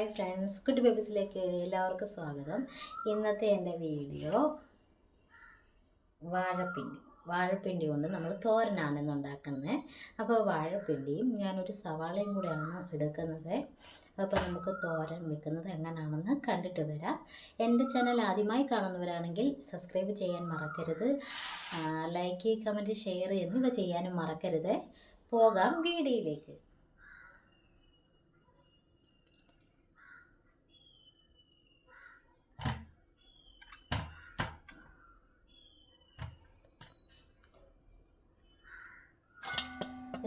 Hi friends കുട്ടി ബേബീസിലേക്ക് എല്ലാവർക്കും സ്വാഗതം. ഇന്നത്തെ എന്റെ വീഡിയോ വാഴപ്പിണ്ടി. വാഴപ്പിണ്ടി കൊണ്ട് നമ്മൾ തോരനാണ് ഉണ്ടാക്കുന്നത് അപ്പോൾ വാഴപ്പിണ്ടിയും ഞാനൊരു സവാളയും കൂടെയാണ് എടുക്കുന്നത്. അപ്പോൾ നമുക്ക് തോരൻ വെക്കുന്നത് എങ്ങനെയാണെന്ന് കണ്ടിട്ട് വരാം. എന്റെ ചാനൽ ആദ്യമായി കാണുന്നവരാണെങ്കിൽ സബ്സ്ക്രൈബ് ചെയ്യാൻ മറക്കരുത്. ലൈക്ക് കമന്റ് ഷെയർ എന്നിവ ചെയ്യാനും മറക്കരുത്. പോകാം വീഡിയോയിലേക്ക്.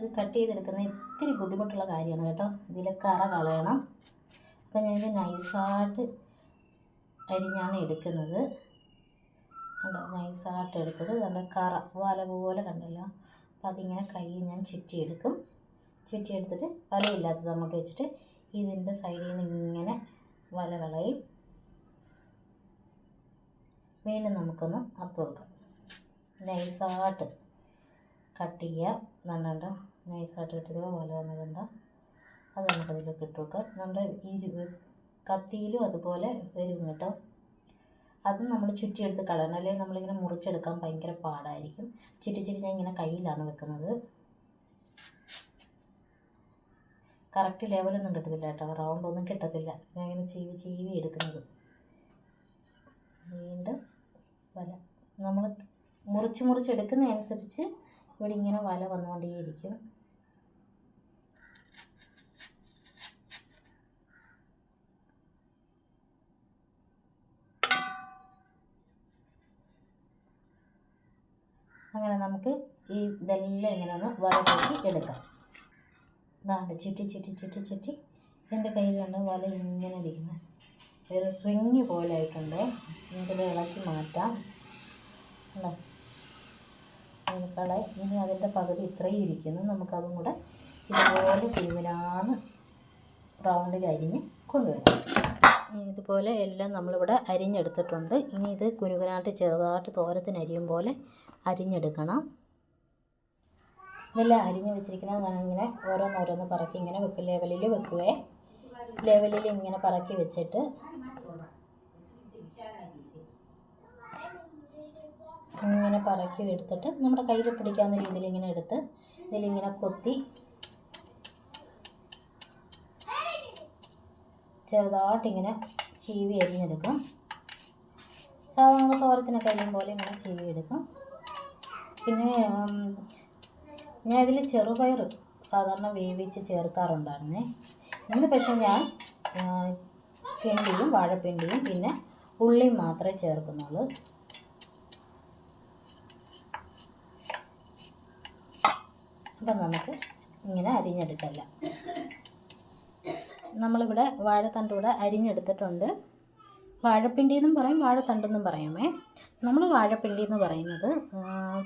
ഇത് കട്ട് ചെയ്തെടുക്കുന്ന ഇത്തിരി ബുദ്ധിമുട്ടുള്ള കാര്യമാണ് കേട്ടോ. ഇതിൽ കറ കളയണം. അപ്പം ഞാനിത് നൈസായിട്ട് അരിഞ്ഞാണ് എടുക്കുന്നത്. കണ്ടോ? നൈസായിട്ട് എടുത്തത്. നല്ല കറ വല പോലെ കണ്ടല്ലോ. അപ്പം അതിങ്ങനെ കൈ ഞാൻ ചുറ്റിയെടുക്കും. ചുറ്റിയെടുത്തിട്ട് വലയില്ലാത്തത് അങ്ങോട്ട് വെച്ചിട്ട് ഇതിന്റെ സൈഡിൽ നിന്ന് ഇങ്ങനെ വല കളയും. വീണ്ടും നമുക്കൊന്ന് അത്ത് കൊടുക്കാം. നൈസായിട്ട് കട്ട് ചെയ്യാം നല്ലണ്ട നൈസായിട്ട് കിട്ടിയത് പോലെ വന്നതുണ്ട്? അത് നമുക്കതിലേക്ക് ഇട്ട് വെക്കാം നമ്മുടെ ഈ കത്തിയിലും അതുപോലെ വരും കേട്ടോ. അത് നമ്മൾ ചുറ്റിയെടുത്ത് കളയണം. അല്ലെങ്കിൽ നമ്മളിങ്ങനെ മുറിച്ചെടുക്കാൻ ഭയങ്കര പാടായിരിക്കും. ചുറ്റി ചുറ്റി ഞാൻ ഇങ്ങനെ കയ്യിലാണ് വെക്കുന്നത്. കറക്റ്റ് ലെവലൊന്നും കിട്ടത്തില്ല കേട്ടോ. റൗണ്ട് ഒന്നും കിട്ടത്തില്ല. ഞാൻ ഇങ്ങനെ ചീവി ചീവി എടുക്കുന്നത്. വീണ്ടും വല നമ്മൾ മുറിച്ച് മുറിച്ചെടുക്കുന്നതനുസരിച്ച് ഇവിടെ ഇങ്ങനെ വല വന്നുകൊണ്ടേയിരിക്കും. അങ്ങനെ നമുക്ക് ഈ ഇതെല്ലാം ഇങ്ങനെ ഒന്ന് വല പൊക്കി എടുക്കാം. ഇതാണ്ട് ചുറ്റി ചുറ്റി ചുറ്റി ചുറ്റി. എന്റെ കയ്യിൽ കണ്ട് വല ഇങ്ങനെ ഇരിക്കുന്നത് ഒരു റിങ് പോലെ ആയിട്ടുണ്ട്. നമുക്കിത് ഇളക്കി മാറ്റാം. അല്ലേ കള ഇനി അതിന്റെ പകുതി ഇത്രയും ഇരിക്കുന്നു. നമുക്കതും കൂടെ ഇതുപോലെ തിരുവിനാന്ന് റൗണ്ടിൽ അരിഞ്ഞ് കൊണ്ടുവരാം. ഇതുപോലെ എല്ലാം നമ്മളിവിടെ അരിഞ്ഞെടുത്തിട്ടുണ്ട്. ഇനി ഇത് കുനുകുനായിട്ട് ചെറുതായിട്ട് തോരത്തിന് അരിയും പോലെ അരിഞ്ഞെടുക്കണം. ഇതെല്ലാം അരിഞ്ഞ് വെച്ചിരിക്കുന്നത് ഇങ്ങനെ ഓരോന്നോരോന്ന് പറക്കി ഇങ്ങനെ വെക്കും. ലെവലിൽ വെക്കുവേ. ലെവലിൽ ഇങ്ങനെ പറക്കി വെച്ചിട്ട് ഇങ്ങനെ പറക്കി എടുത്തിട്ട് നമ്മുടെ കയ്യിൽ പിടിക്കാവുന്ന രീതിയിൽ ഇങ്ങനെ എടുത്ത് ഇതിലിങ്ങനെ കൊത്തി ചെറുതായിട്ടിങ്ങനെ ചീവി അരിഞ്ഞെടുക്കും. സാധാരണ തോരത്തിനൊക്കെ അരിയും പോലെ ഇങ്ങനെ ചീവി എടുക്കും. പിന്നെ ഞാൻ ഇതിൽ ചെറുപയർ സാധാരണ വേവിച്ച് ചേർക്കാറുണ്ടായിരുന്നേ. ഇന്ന് പക്ഷേ ഞാൻ പിണ്ടിയും വാഴപ്പിണ്ടിയും പിന്നെ ഉള്ളിയും മാത്രമേ ചേർക്കുന്നുള്ളൂ. അപ്പം നമുക്ക് ഇങ്ങനെ അരിഞ്ഞെടുക്കല്ല. നമ്മളിവിടെ വാഴത്തണ്ടൂടെ അരിഞ്ഞെടുത്തിട്ടുണ്ട്. വാഴപ്പിണ്ടി എന്നും പറയും വാഴത്തണ്ടെന്നും പറയാമേ. നമ്മൾ വാഴപ്പിണ്ടി എന്ന് പറയുന്നത്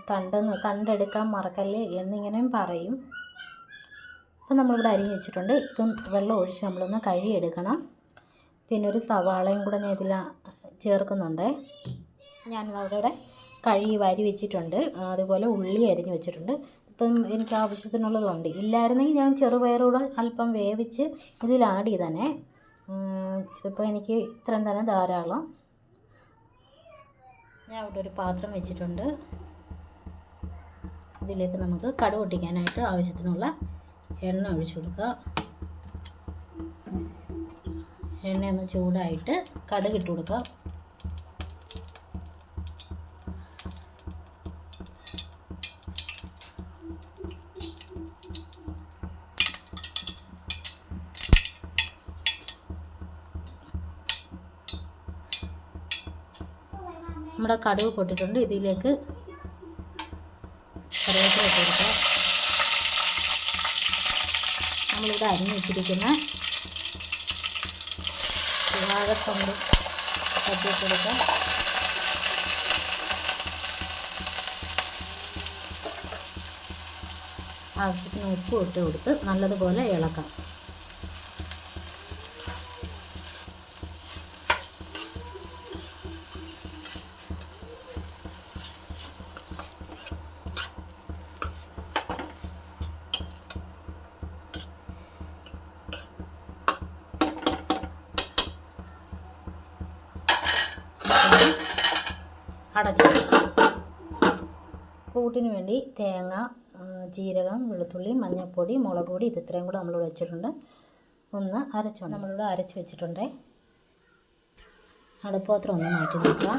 തണ്ടെന്ന് തണ്ടെടുക്കാൻ മറക്കല്ലേ എന്നിങ്ങനെയും പറയും. അപ്പം നമ്മളിവിടെ അരിഞ്ഞ് വെച്ചിട്ടുണ്ട്. ഇതും വെള്ളം ഒഴിച്ച് നമ്മളൊന്ന് കഴുകിയെടുക്കണം. പിന്നെ ഒരു സവാളയും കൂടെ ഞാൻ ഇതിൽ ചേർക്കുന്നുണ്ട്. ഞാൻ അവിടെ കഴുകി വാരി വെച്ചിട്ടുണ്ട്. അതുപോലെ ഉള്ളി അരിഞ്ഞ് വെച്ചിട്ടുണ്ട്. ഇപ്പം എനിക്ക് ആവശ്യത്തിനുള്ളതുണ്ട്. ഇല്ലായിരുന്നെങ്കിൽ ഞാൻ ചെറുപയറൂടെ അല്പം വേവിച്ച് ഇതിൽ ആഡ് ചെയ്തേനെ. ഇതിപ്പോൾ എനിക്ക് ഇത്രയും തന്നെ ധാരാളം. ഞാൻ അവിടെ ഒരു പാത്രം വെച്ചിട്ടുണ്ട്. ഇതിലേക്ക് നമുക്ക് കടുക് പൊട്ടിക്കാനായിട്ട് ആവശ്യത്തിനുള്ള എണ്ണ ഒഴിച്ചു കൊടുക്കുക എണ്ണയൊന്ന് ചൂടായിട്ട് കടുക് കൊടുക്കാം. നമ്മുടെ കടുവ് പൊട്ടിട്ടുണ്ട് ഇതിലേക്ക് കറിവേപ്പില ഇട്ട് നമ്മളിവിടെ അരിഞ്ഞ് വെച്ചിരിക്കുന്ന വാഴത്തണ്ട് കൊടുക്കാം. ആവശ്യത്തിന് ഉപ്പ് ഇട്ട് കൊടുത്ത് നല്ലതുപോലെ ഇളക്കാം. അടച്ചു കൂട്ടിന് വേണ്ടി തേങ്ങ ജീരകം വെളുത്തുള്ളി മഞ്ഞൾപ്പൊടി മുളക് പൊടി ഇത് ഇത്രയും കൂടെ നമ്മൾ വെച്ചിട്ടുണ്ട്. ഒന്ന് അരച്ചു നമ്മളിവിടെ അരച്ച് വെച്ചിട്ടുണ്ട്. അടുപ്പാത്രം ഒന്ന് മാറ്റി നോക്കാം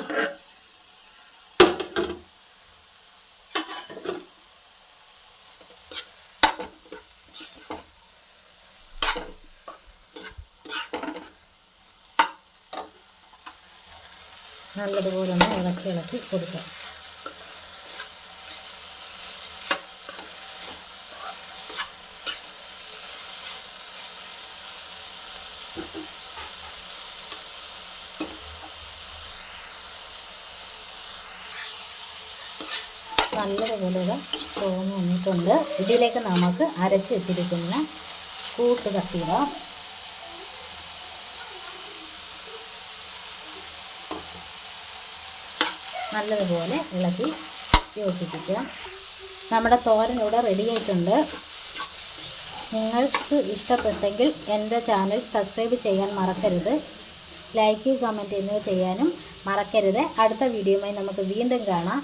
നല്ലതുപോലെ ഒന്ന് ഇളക്കി ഇളക്കി കൊടുക്കാം. നല്ലതുപോലെ ഇത് തോന്നു ഇതിലേക്ക് നമുക്ക് അരച്ച് വെച്ചിരിക്കുന്ന കൂട്ട് തട്ടിയിടാം നല്ലതുപോലെ ഇളക്കി യോജിപ്പിക്കുക. നമ്മുടെ തോരൻ ഇവിടെ റെഡി ആയിട്ടുണ്ട്. നിങ്ങൾക്ക് ഇഷ്ടപ്പെട്ടെങ്കിൽ എന്റെ ചാനൽ സബ്സ്ക്രൈബ് ചെയ്യാൻ മറക്കരുത്. ലൈക്ക് കമന്റ് എന്നിവ ചെയ്യാനും മറക്കരുത്. അടുത്ത വീഡിയോയുമായി നമുക്ക് വീണ്ടും കാണാം.